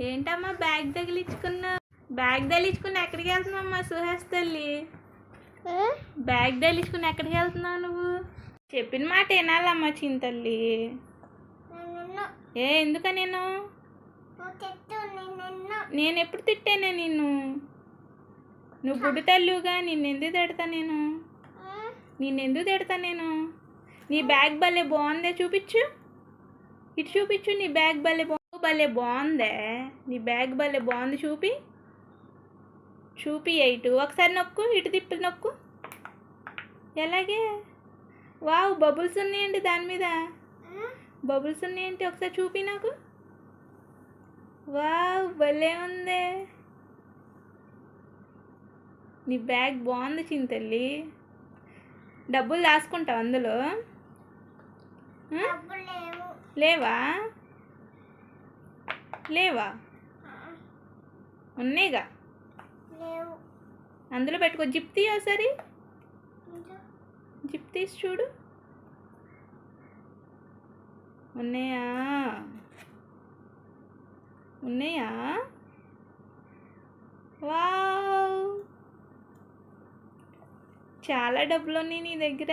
ఏంటమ్మా bag తగిలించుకున్నా? Bag తగిలించుకుని ఎక్కడికి వెళ్తున్నావమ్మా సుహాస్ తల్లి? బ్యాగ్ తగిలించుకుని ఎక్కడికి వెళ్తున్నావు నువ్వు? చెప్పిన మాట వినాలమ్మా చింతల్లి. ఏ ఎందుక నేను? నేను ఎప్పుడు తిట్టానే నిన్ను? నువ్వు గుడి తల్లుగా నిన్నెందుకు తిడతా నేను? నిన్నెందుకు తిడతా నేను? నీ బ్యాగ్ భలే బాగుందే చూపించు. ఇటు చూపించు నీ బ్యాగ్ భలే బా భలే బాగుందే. నీ బ్యాగ్ భలే బాగుంది చూపి. చూపి ఇటు ఒకసారి నొక్కు ఇటు తిప్పి నొక్కు. ఎలాగే? వావ్ బబుల్స్ ఉన్నాయండి దాని మీద. బబుల్స్ ఉన్నాయంటే ఒకసారి చూపి నాకు. వావ్ భలే ఉందే. నీ బ్యాగ్ బాగుంది చింతల్లి. డబ్బులు దాచుకుంటావు అందులో? లేవా? లేవా? ఉన్నాయిగా అందులో పెట్టుకో. జిప్ తీ ఒకసారి. జిప్ తీసి చూడు. ఉన్నాయా? ఉన్నాయా? వావ్! చాలా డబ్బులు ఉన్నాయి నీ దగ్గర.